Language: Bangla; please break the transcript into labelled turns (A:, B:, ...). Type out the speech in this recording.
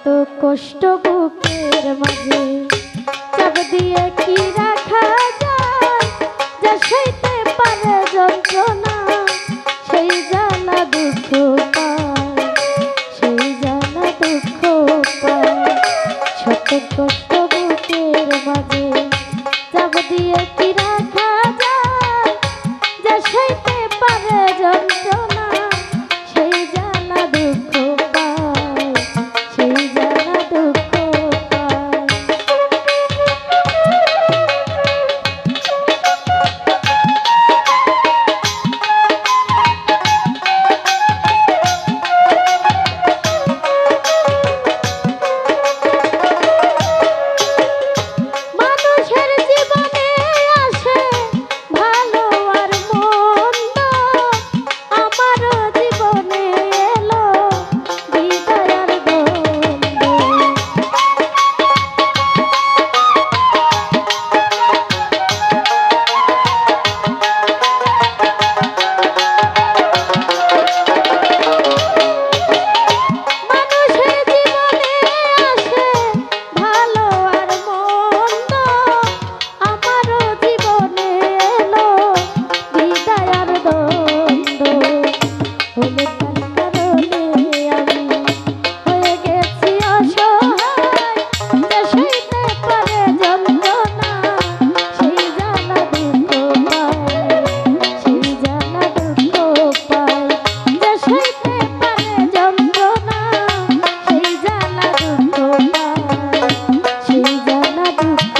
A: এত কষ্ট বুকের মাঝে। চাপ দিয়ে কি রাখা যায়? যা thank you.